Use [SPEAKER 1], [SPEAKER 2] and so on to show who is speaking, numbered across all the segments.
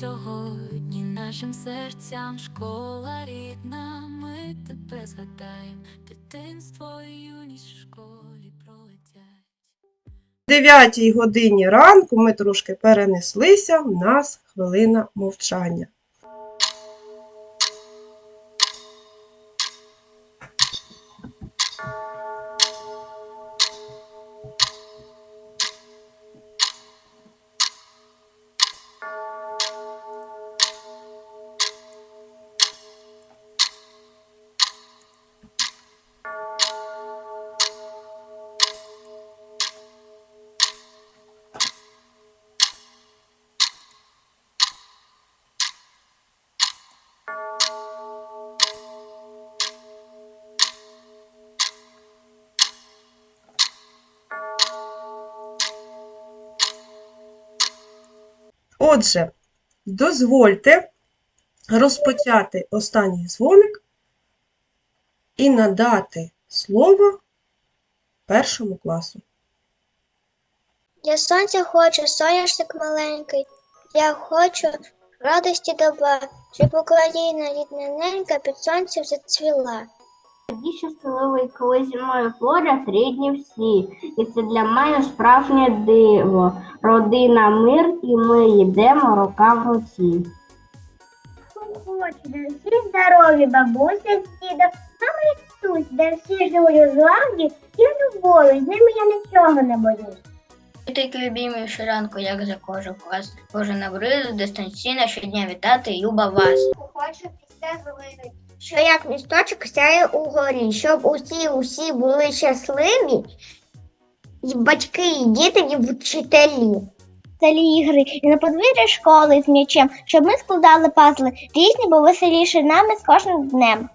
[SPEAKER 1] сьогодні нашим серцям школа рідна, ми тебе згадаємо, дитинство і юність в школі пролетять.
[SPEAKER 2] В 9 годині ранку ми трошки перенеслися, в нас хвилина мовчання. Отже, дозвольте розпочати останній дзвоник і надати слово першому класу.
[SPEAKER 3] Я сонця хочу, соняшник маленький. Я хочу радості добра, щоб Україна рідненька під сонцем зацвіла.
[SPEAKER 4] Тоді щасливий, коли зі мною поряд рідні всі. І це для мене справжнє диво. Родина, мир, і ми йдемо рука в руці.
[SPEAKER 3] Хочу, де всі здорові, бабуся з дідом, мама і Ісус, де всі живуть у злагоді і в любові, з ними я нічого не боюсь.
[SPEAKER 5] Тільки любімі щоранку, як за кожен клас. Кожен набриду дистанційно щодня вітати Люба вас.
[SPEAKER 3] Хочу після глини, що як місточок сяє угорі, щоб усі усі були щасливі, і батьки, і діти, і вчителі. Селі ігри і на подвір'ї школи з м'ячем, щоб ми складали пазли різні, бо веселіше нами з кожним днем.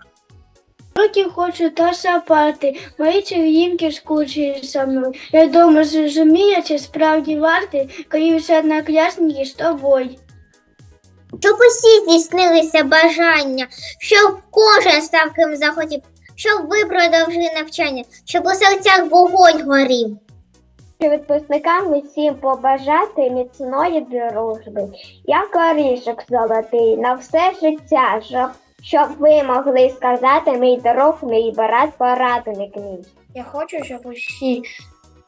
[SPEAKER 6] Років хочу та сапати, мої чарівінки скучені за мною. Я дома зрозумію, чи справді вартий, коли все однокласники з тобою.
[SPEAKER 3] Щоб усі здійснилися бажання, щоб кожен став ким захотів, щоб ви продовжили навчання, щоб у серцях вогонь горів. Відпускникам всім побажати міцної дружби, як орішок золотий, на все життя, щоб, щоб ви могли сказати, мій друг, мій брат, порадник мій.
[SPEAKER 6] Я хочу, щоб усі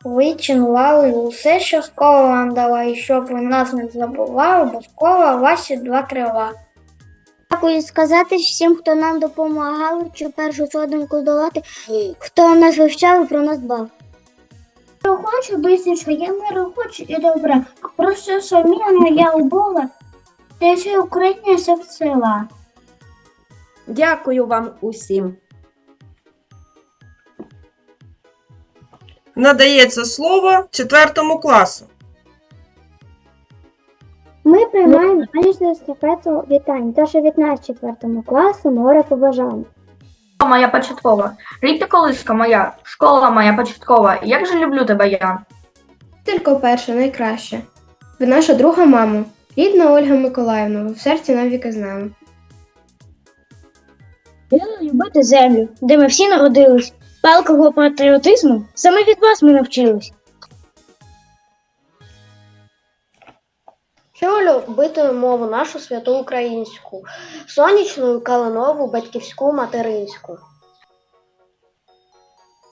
[SPEAKER 6] ви цінували усе, що школа вам дала, і щоб ви нас не забували, бо школа ваші два крила.
[SPEAKER 3] Дякую сказати всім, хто нам допомагав, цю першу сходинку долати, хто нас вивчав і про нас дбав.
[SPEAKER 6] Я хочу бистріше, я миру хочу і добра. Просто сумірно я у Бога, та ще Україна все села.
[SPEAKER 7] Дякую вам усім.
[SPEAKER 2] Надається слово четвертому класу.
[SPEAKER 3] Ми приймаємо анічну естафету вітань, тож від нас четвертому класу море побажань.
[SPEAKER 8] Школа моя початкова, ти колиска моя, школа моя початкова, як же люблю тебе я.
[SPEAKER 6] Тільки перше, найкраще. Ви наша друга мама, рідна Ольга Миколаївна, ви в серці навіки з нами.
[SPEAKER 3] Любити землю, де ми всі народились. Палкого патріотизму саме від вас ми навчились.
[SPEAKER 6] Що любити мову нашу святу українську, сонячну калинову, батьківську материнську.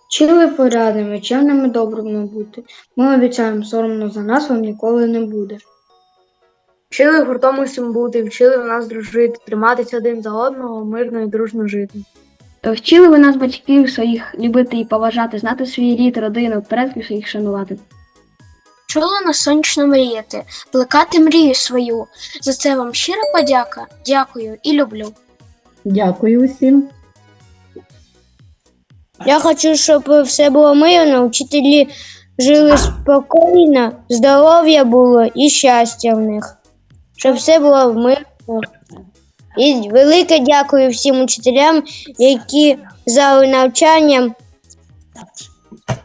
[SPEAKER 9] Вчили порядними, чемними добрими бути. Ми обіцяємо, соромно за нас вам ніколи не буде.
[SPEAKER 8] Вчили гуртом усім бути, вчили в нас дружити, триматися один за одного, мирно і дружно жити.
[SPEAKER 9] Вчили ви нас, батьків своїх, любити і поважати, знати свій рід, родину, предків своїх шанувати.
[SPEAKER 6] Чули нас сонячно мріяти, плекати мрію свою. За це вам щира подяка. Дякую і люблю.
[SPEAKER 7] Дякую усім.
[SPEAKER 3] Я хочу, щоб все було мирно, вчителі жили спокійно, здоров'я було і щастя в них. Щоб все було мирно. І велике дякую всім учителям, які за навчанням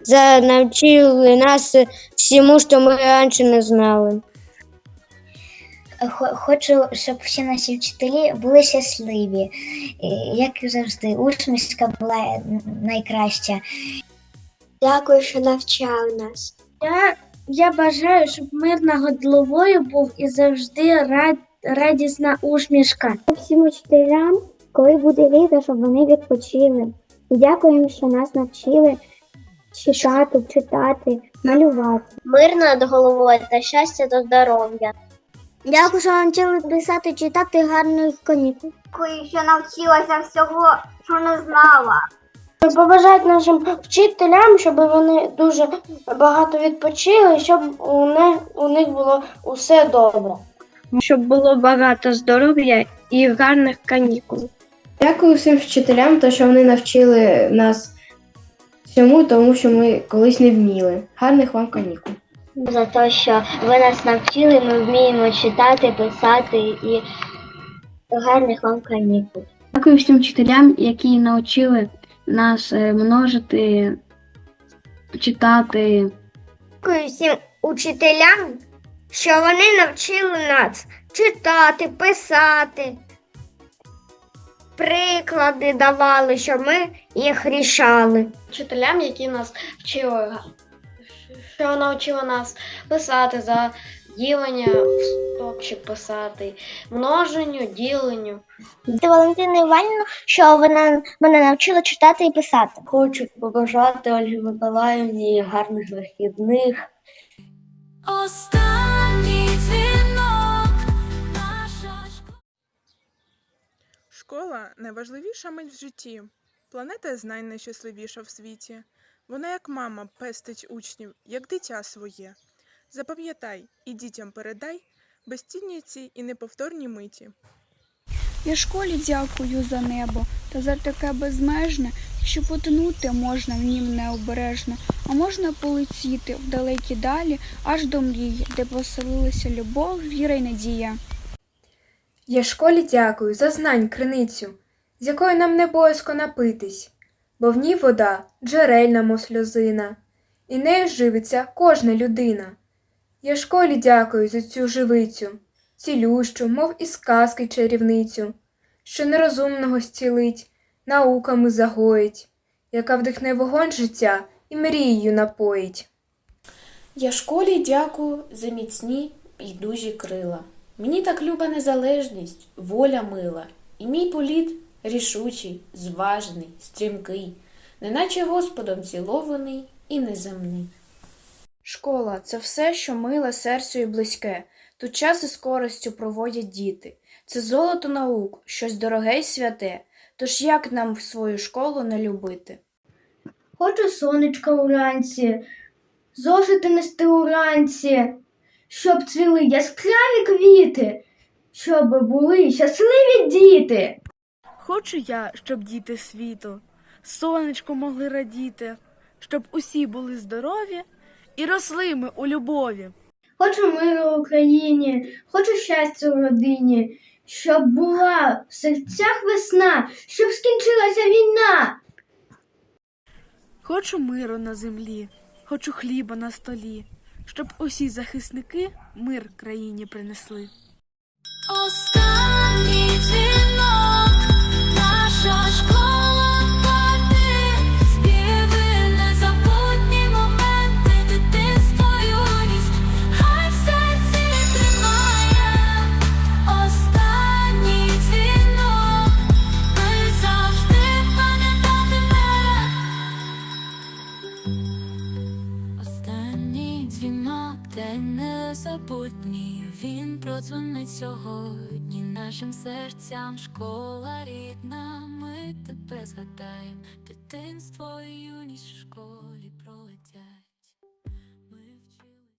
[SPEAKER 3] за навчили нас всьому, що ми раніше не знали.
[SPEAKER 5] Хочу, щоб всі наші вчителі були щасливі. Як і завжди, усмішка була найкраща.
[SPEAKER 3] Дякую, що навчав нас.
[SPEAKER 6] Я, я бажаю, щоб мир над головою був і завжди рад, радісна усмішка.
[SPEAKER 3] Всім учителям, коли буде літо, щоб вони відпочили. І дякуємо, що нас навчили читати, читати, малювати. Мир над головою та щастя та здоров'я. Дякую, що навчили писати, читати гарних канікул.
[SPEAKER 4] Дякую, що навчилася всього, що не знала.
[SPEAKER 6] Побажають нашим вчителям, щоб вони дуже багато відпочили, щоб у них, у них було усе добре. Щоб було багато здоров'я і гарних канікул.
[SPEAKER 9] Дякую всім вчителям, то, що вони навчили нас всьому, тому що ми колись не вміли. Гарних вам канікул.
[SPEAKER 3] За те, що ви нас навчили, ми вміємо читати, писати і гарних вам канікул.
[SPEAKER 6] Дякую всім вчителям, які навчили нас е, множити, читати.
[SPEAKER 3] Дякую всім учителям, що вони навчили нас читати, писати. Приклади давали, що ми їх рішали.
[SPEAKER 6] Вчителям, які нас вчили, що навчили нас писати за ділення в стопчик писати, множенню, діленню.
[SPEAKER 3] Валентина Іванівна, що вона мене навчила читати і писати.
[SPEAKER 8] Хочу побажати Ольгі Миколаївні гарних вихідних.
[SPEAKER 1] Останній школа.
[SPEAKER 10] Школа найважливіша мить в житті. Планета знай найщасливіша в світі. Вона, як мама, пестить учнів, як дитя своє. Запам'ятай і дітям передай безцінні ці і неповторні миті.
[SPEAKER 11] Я школі дякую за небо та за таке безмежне, що потонути можна в нім необережно, а можна полетіти в далекі далі аж до мрії, де поселилися любов, віра й надія.
[SPEAKER 12] Я школі дякую за знань криницю, з якої нам не боязко напитись, бо в ній вода джерельна, мов сльозина, і нею живиться кожна людина. Я школі дякую за цю живицю, цілющу, мов із сказки чарівницю, що нерозумного зцілить, науками загоїть, яка вдихне вогонь життя і мрією напоїть.
[SPEAKER 13] Я школі дякую за міцні й дужі крила. Мені так люба незалежність, воля мила, і мій політ рішучий, зважний, стрімкий, неначе Господом цілований і неземний.
[SPEAKER 12] Школа це все, що миле серцю і близьке. Тут час і скоростю проводять діти. Це золото наук, щось дороге й святе. Тож як нам в свою школу не любити?
[SPEAKER 6] Хочу сонечка уранці, зошити нести уранці, щоб цвіли яскраві квіти, щоб були щасливі діти.
[SPEAKER 10] Хочу я, щоб діти світу, сонечко могли радіти, щоб усі були здорові і росли ми у любові.
[SPEAKER 6] Хочу миру в Україні, хочу щастя у родині, щоб була в серцях весна, щоб скінчилася війна.
[SPEAKER 10] Хочу миру на землі, хочу хліба на столі, щоб усі захисники мир країні принесли.
[SPEAKER 1] Останній Останній дзвінок, день незабутній, він продзвонить сьогодні нашим серцям. Школа рідна, ми тебе згадаєм, дитинство і юність в школі.